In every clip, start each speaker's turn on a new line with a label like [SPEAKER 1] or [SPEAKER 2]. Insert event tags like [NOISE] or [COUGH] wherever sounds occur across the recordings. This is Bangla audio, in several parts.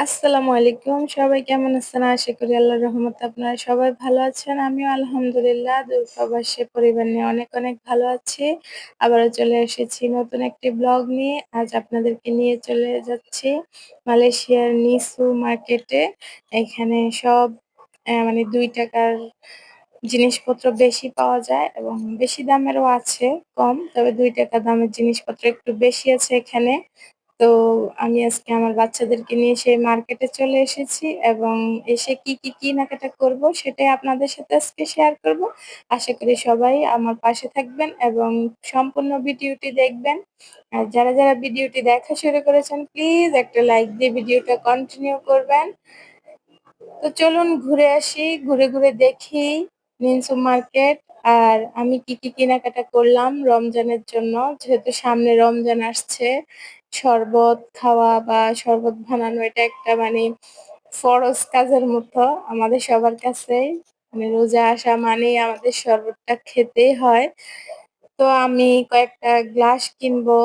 [SPEAKER 1] আসসালামু আলাইকুম। সবাই কেমন আছেন? আশা করি আল্লাহর রহমতে আপনারা সবাই ভালো আছেন। আমিও আলহামদুলিল্লাহ দূর প্রবাসী পরিবার নিয়ে অনেক, অনেক ভালো আছি। আবারও চলে এসেছি নতুন একটি ব্লগ নিয়ে। আজ আপনাদেরকে নিয়ে চলে যাচ্ছি মালয়েশিয়ার নিসু মার্কেটে। এখানে সব মানে দুই টাকার জিনিসপত্র বেশি পাওয়া যায় এবং বেশি দামেরও আছে কম। তবে দুই টাকা দামের জিনিসপত্র একটু বেশি আছে এখানে। তো আমি আজকে আমার বাচ্চাদেরকে নিয়ে সেই মার্কেটে চলে এসেছি এবং এসে কি, কি কেনাকাটা করব সেটাই আপনাদের সাথে আজকে শেয়ার করব। আশা করি সবাই আমার পাশে থাকবেন এবং সম্পূর্ণ ভিডিওটি দেখবেন। আর যারা, যারা ভিডিওটি দেখা শুরু করেছেন প্লিজ একটা লাইক দিয়ে ভিডিওটা কন্টিনিউ করবেন। তো চলুন ঘুরে আসি, ঘুরে, ঘুরে দেখি নিনসু মার্কেট আর আমি কি, কি কেনাকাটা করলাম রমজানের জন্য। যেহেতু সামনে রমজান আসছে, শরবত খাওয়া বা শরবত বানানো এটা একটা মানে ফরজ কাজের মতো আমাদের সবার কাছেই। মানে রোজা আসা মানেই আমাদের শরবতটা খেতেই হয়। তো আমি কয়েকটা গ্লাস কিনবো,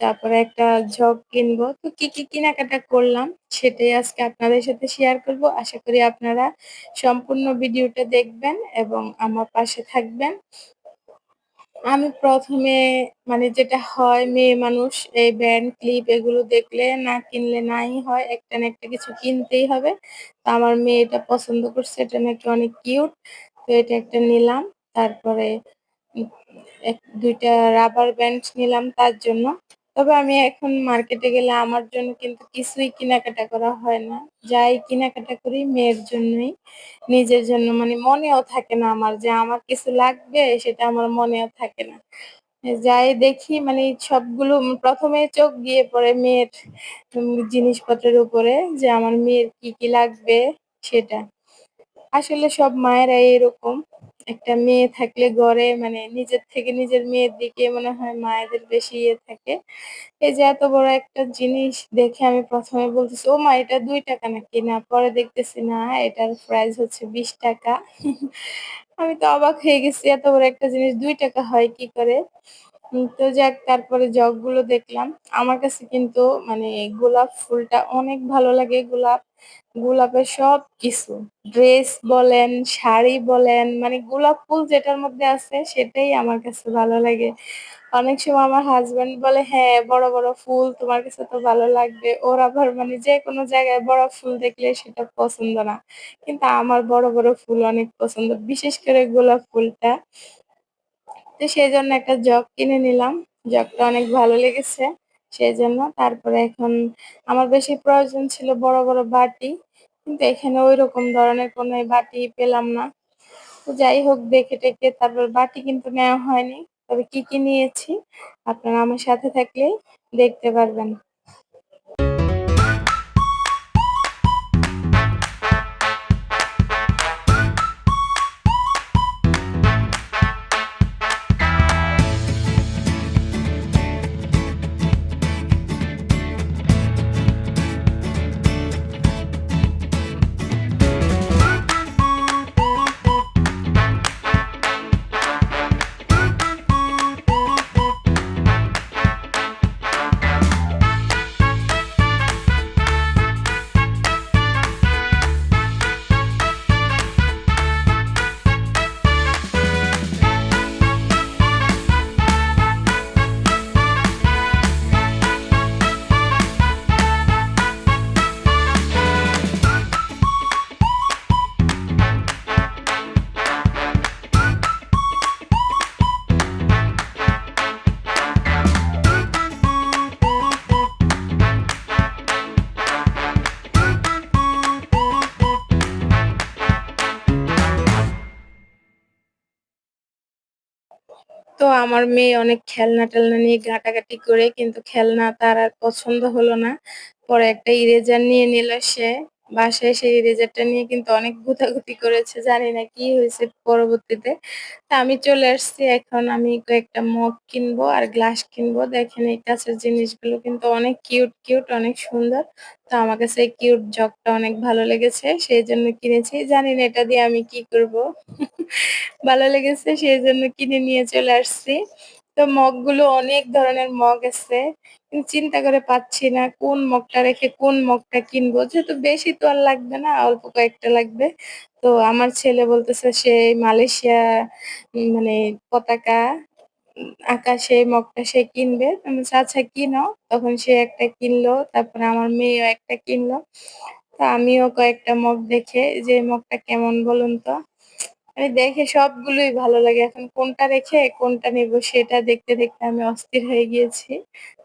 [SPEAKER 1] তারপরে একটা জগ কিনবো। তো কি, কি কেনাকাটা করলাম সেটাই আজকে আপনাদের সাথে শেয়ার করব। আশা করি আপনারা সম্পূর্ণ ভিডিওটা দেখবেন এবং আমার পাশে থাকবেন। আমি প্রথমে মানে যেটা হয় মেয়ে মানুষ এই ব্যান্ড, ক্লিপ এগুলো দেখলে না কিনলে নাই হয়। একটা না একটা কিছু কিনতেই হবে। তা আমার মেয়ে এটা পছন্দ করছে। এটা নাকি অনেক কিউট। তো এটা একটা নিলাম। তারপরে এক দুইটা রাবার ব্যান্ড নিলাম তার জন্য। তবে আমি এখন মার্কেটে গেলে আমার জন্য কিন্তু কিছুই কেনাকাটা করা হয় না। যাই কেনাকাটা করি মেয়ের জন্যই। নিজের জন্য মানে মনেও থাকে না আমার যে আমার কিছু লাগবে সেটা আমার মনেও থাকে না। যাই দেখি মানে সবগুলো প্রথমে চোখ গিয়ে পড়ে মেয়ের জিনিসপত্রের উপরে যে আমার মেয়ের কি, কি লাগবে সেটা। আসলে সব মায়েরাই এরকম। একটা মেয়ে থাকলে গড়ে মানে নিজের থেকে নিজের মেয়ের দিকে মনে হয় মায়েদের বেশি ইয়ে থাকে। এই যে এত বড় একটা জিনিস দেখে আমি ১ম এ বলতেছি, "ওমা এটা ৳২ নাকি?" না পরে দেখতেছি না এটার প্রাইস হচ্ছে ৳২০ [LAUGHS] আমি তো অবাক হয়ে গেছি এত বড় একটা জিনিস দুই টাকা হয় কি করে? তো যাক তারপরে জগগুলো দেখলাম। আমার কাছে কিন্তু মানে গোলাপ ফুলটা অনেক ভালো লাগে। গোলাপ, গোলাপের সব সবকিছু। ড্রেস বলেন, শাড়ি বলেন মানে গোলাপ ফুল যেটার মধ্যে আছে সেটাই আমার কাছে ভালো লাগে। অনেক সময় আমার হাসব্যান্ড বলে, "হ্যাঁ, বড়, বড় ফুল তোমার কাছে তো ভালো লাগবে।" ওর আবার মানে যেকোনো জায়গায় বড় ফুল দেখলে সেটা পছন্দ না। কিন্তু আমার বড়, বড় ফুল অনেক পছন্দ। বিশেষ করে গোলাপ ফুলটা। তো সেই জন্য একটা জগ কিনে নিলাম। জগটা অনেক ভালো লেগেছে সেই জন্য তারপরে এখন আমার বেশি প্রয়োজন ছিল বড়, বড় বাটি। কিন্তু এখানে ওই রকম ধরনের কোনো বাটি পেলাম না। তো যাই হোক দেখে-টেখে তারপর বাটি কিন্তু নেওয়া হয়নি। তবে কি, কি নিয়েছি আপনারা আমার সাথে থাকলে দেখতে পারবেন। তো আমার মেয়ে অনেক খেলনা-টেলনা নিয়ে ঘাটাঘাটি করে, কিন্তু খেলনা তার আর পছন্দ হলো না। পরে একটা ইরেজার নিয়ে নিল সে। বাসায় এসে ইরেজারটা নিয়ে কিন্তু অনেক গুতাগুতি করেছে। জানি না কি হয়েছে পরবর্তীতে। তা আমি চলে আসছি এখন আমি কয়েকটা মগ কিনবো আর গ্লাস কিনবো। দেখেন এই কাঁচের জিনিসগুলো কিন্তু অনেক কিউট, কিউট অনেক সুন্দর। তো আমার কাছে এই কিউট জগটা অনেক ভালো লেগেছে। সেই জন্য কিনেছি। জানি না এটা দিয়ে আমি কি করব। [LAUGHS] ভালো লেগেছে সেই জন্য কিনে নিয়ে চলে আসছি। তো মগগুলো অনেক ধরনের মগ আছে। চিন্তা করে পাচ্ছি না কোন মগটা রেখে কোন মগটা কিনবো। যেহেতু বেশি তো আর লাগবে না, অল্প কয়েকটা লাগবে। তো আমার ছেলে বলতেছে সে মালয়েশিয়া মানে পতাকা উম আঁকা সেই মগটা সে কিনবে। "আচ্ছা কিনো।" তখন সে একটা কিনলো, তারপরে আমার মেয়েও একটা কিনলো। তো আমিও কয়েকটা মগ দেখে যে মগটা কেমন বলুন তো? আমি দেখে সবগুলোই ভালো লাগে। এখন কোনটা রেখে কোনটা নিবো সেটা দেখতে, দেখতে আমি অস্থির হয়ে গিয়েছি।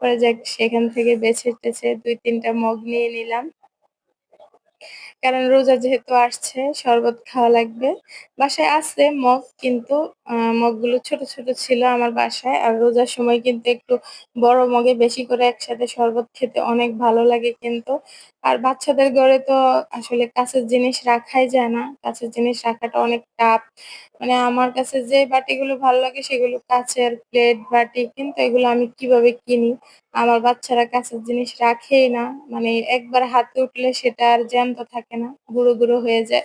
[SPEAKER 1] পরে যাক সেখান থেকে বেছে-টেছে দুই তিনটা মগ নিয়ে নিলাম। কারণ রোজা যেহেতু আসছে শরবত খাওয়া লাগবে। বাসায় আছে মগ কিন্তু মগগুলো ছোট, ছোট ছিল আমার বাসায়। আর রোজার সময় কিন্তু একটু বড় মগে বেশি করে একসাথে শরবত খেতে অনেক ভালো লাগে কিন্তু। আর বাচ্চাদের ঘরে তো আসলে কাঁচের জিনিস রাখাই যায় না। কাঁচের জিনিস রাখাটা অনেক টাফ। মানে আমার কাছে যে বাটিগুলো ভালো লাগে সেগুলো কাঁচের প্লেট, বাটি কিন্তু এগুলো আমি কীভাবে কিনি? আমার বাচ্চারা কাছের জিনিস রাখেই না। মানে একবার হাতে উঠলে সেটা আর জ্যান্ত থাকে না। গুঁড়ো, গুঁড়ো হয়ে যায়।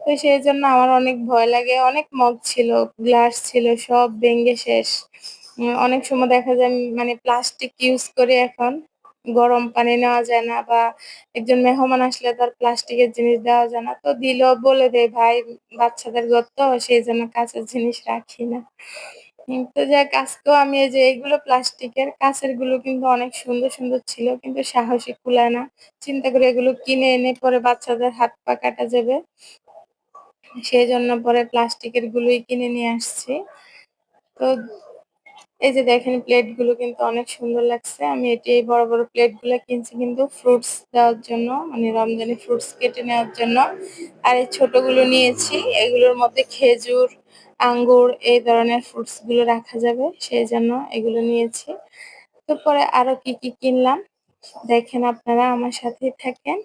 [SPEAKER 1] তো সেই জন্য আমার অনেক ভয় লাগে। অনেক মগ ছিল, গ্লাস ছিল সব ভেঙে শেষ। অনেক সময় দেখা যায় মানে প্লাস্টিক ইউজ করে এখন। গরম পানি নেওয়া যায় না বা একজন মেহমান আসলে তার প্লাস্টিকের জিনিস দেওয়া যায় না। তো দিলেও বলে দেই, "ভাই বাচ্চাদের ঘর সেই জন্য কাঁচের জিনিস রাখি না।" তো যাক আজকেও আমি এই যে এগুলো প্লাস্টিকের, কাঁচেরগুলো কিন্তু অনেক সুন্দর, সুন্দর ছিল। কিন্তু সাহসী কুলায় না। চিন্তা করে এগুলো কিনে এনে পরে বাচ্চাদের হাত পা কাটা যাবে। সেই জন্য পরে প্লাস্টিকের গুলোই কিনে নিয়ে আসছি। তো এই যে দেখেন প্লেটগুলো কিন্তু অনেক সুন্দর লাগছে। আমি এটি এই বড়, বড় প্লেটগুলো কিনছি কিন্তু ফ্রুটস দেওয়ার জন্য, মানে রমজানি ফ্রুটস কেটে নেওয়ার জন্য। আর এই ছোটগুলো নিয়েছি এগুলোর মধ্যে খেজুর, আঙ্গুর এই ধরনের ফ্রুটসগুলো রাখা যাবে। সেই জন্য এগুলো নিয়েছি। তারপরে পরে আরও কি, কি কিনলাম দেখেন আপনারা আমার সাথেই থাকেন।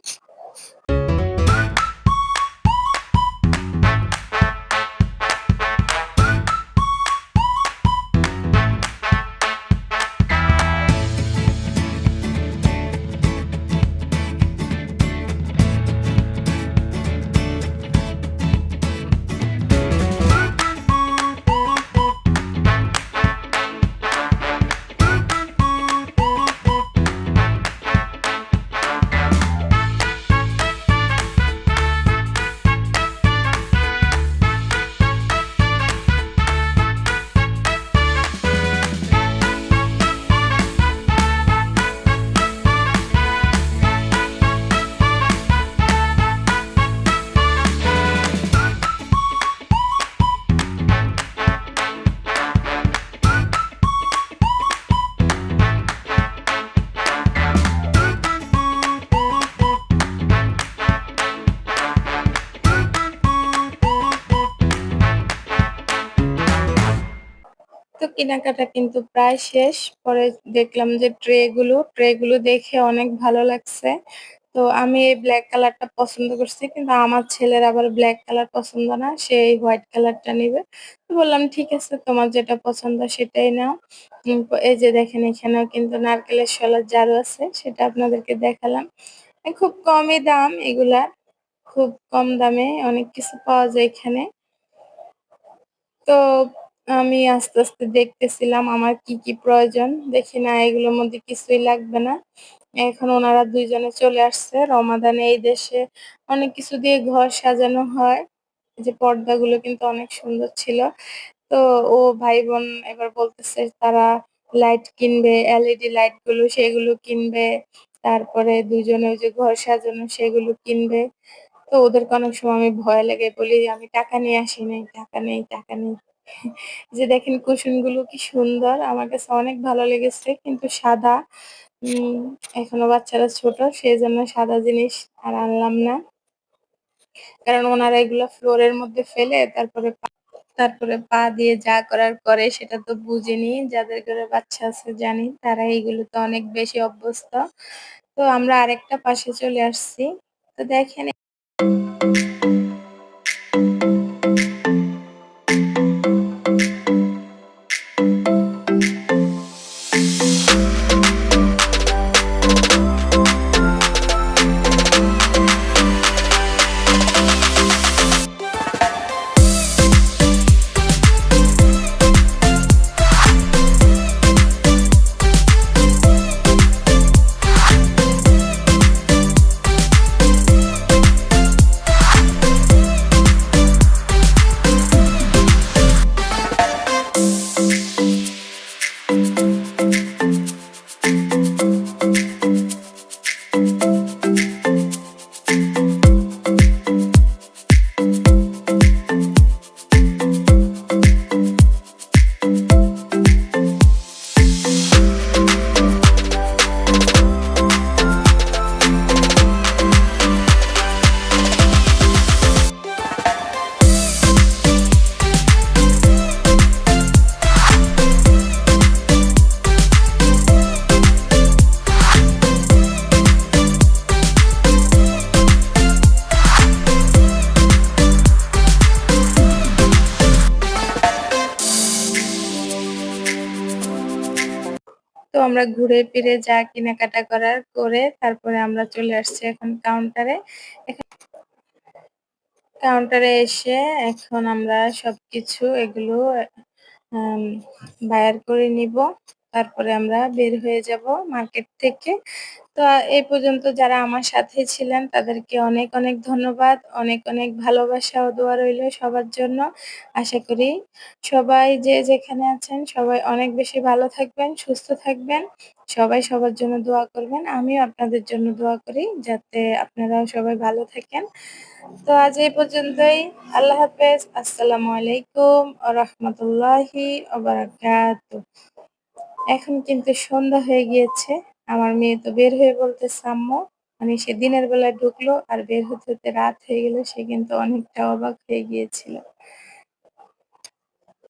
[SPEAKER 1] কেনাকাটা কিন্তু প্রায় শেষ। পরে দেখলাম যে ট্রে গুলো, ট্রে গুলো দেখে অনেক ভালো লাগছে। তো আমি এই ব্লাক কালারটা পছন্দ করছি। কিন্তু আমার ছেলের আবার ব্ল্যাক কালার পছন্দ না। সে এই হোয়াইট কালারটা নিবে। তো বললাম, "ঠিক আছে তোমার যেটা পছন্দ সেটাই নাও।" এই যে দেখেন এখানেও কিন্তু নারকেলের শলার জারও আছে। সেটা আপনাদেরকে দেখালাম। খুব কমই দাম এগুলার। খুব কম দামে অনেক কিছু পাওয়া যায় এখানে। তো আমি আস্তে, আস্তে দেখতেছিলাম আমার কি, কি প্রয়োজন। দেখি না এগুলোর মধ্যে কিছুই লাগবে না। এখন ওনারা দুইজনে চলে আসছে। রমাদানে এই দেশে অনেক কিছু দিয়ে ঘর সাজানো হয়। যে পর্দাগুলো কিন্তু অনেক সুন্দর ছিল। তো ও ভাই-বোন এবার বলতেছে তারা লাইট কিনবে, এলইডি লাইটগুলো সেগুলো কিনবে। তারপরে দুজনে যে ঘর সাজানো সেগুলো কিনবে। তো ওদেরকে অনেক সময় আমি ভয় লাগে বলি, "আমি টাকা নিয়ে আসি নাই, টাকা নেই, টাকা নেই।" যে দেখেন কুশনগুলো কি সুন্দর। আমার কাছে অনেক ভালো লেগেছে। কিন্তু সাদা। উম, এখনও বাচ্চারা ছোট, সেজন্য সাদা জিনিস আর আনলাম না। কারণ ওনারা এগুলো ফ্লোর এর মধ্যে ফেলে তারপরে তারপরে পা দিয়ে যা করার করে সেটা তো বুঝিনি। যাদের ঘরে বাচ্চা আছে জানি, তারা এইগুলোতে অনেক বেশি অভ্যস্ত। তো আমরা আরেকটা পাশে চলে আসছি। তো দেখেন আমরা ঘুরে ফিরে যা কেনাকাটা করার করে তারপরে আমরা চলে আসছি এখন কাউন্টারে। কাউন্টারে এসে এখন আমরা সবকিছু এগুলো বায়ার করে নিবো। তারপরে আমরা বের হয়ে যাব মার্কেট থেকে। তো এই পর্যন্ত যারা আমার সাথে ছিলেন তাদেরকে অনেক, অনেক ধন্যবাদ। অনেক, অনেক ভালোবাসা ও দোয়া রইল সবার জন্য। আশা করি সবাই যে যেখানে আছেন সবাই অনেক বেশি ভালো থাকবেন, সুস্থ থাকবেন। সবাই সবার জন্য দোয়া করবেন। আমিও আপনাদের জন্য দোয়া করি যাতে আপনারাও সবাই ভালো থাকেন। তো আজ এই পর্যন্তই। আল্লাহ হাফেজ। আসসালামু আলাইকুম রাহমাতুল্লাহি। এখন কিন্তু সন্ধ্যা হয়ে গিয়েছে। আমার মেয়ে তো বের হয়ে বলতে সাম্য মানে সে দিনের বেলায় ঢুকলো আর বের হতে, হতে রাত হয়ে গেল। সে কিন্তু অনেকটা অবাক হয়ে গিয়েছিল।